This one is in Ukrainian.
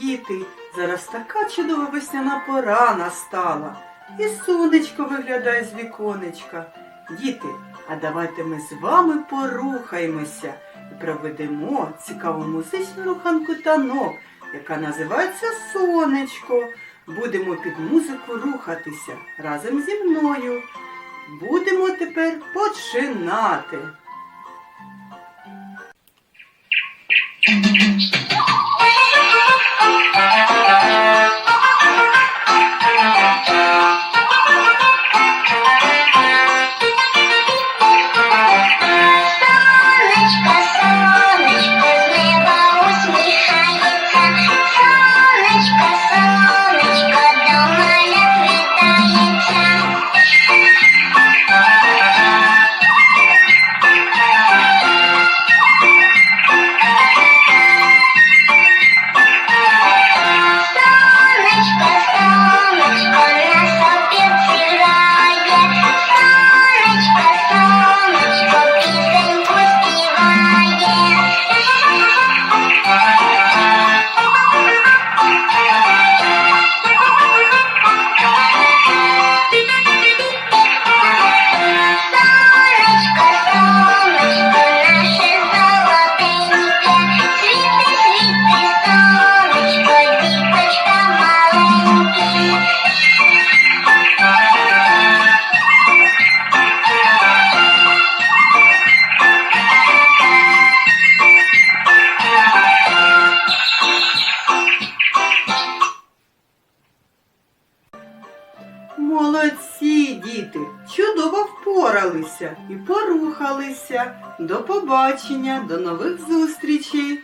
діти, зараз така чудова весняна пора настала. І сонечко виглядає з віконечка. Діти, а давайте ми з вами порухаємося і проведемо цікаву музичну руханку танок, яка називається Сонечко. Будемо під музику рухатися разом зі мною. Будемо тепер починати. Сонечко, Молодці, діти, чудово впоралися і порухалися. До побачення, до нових зустрічей!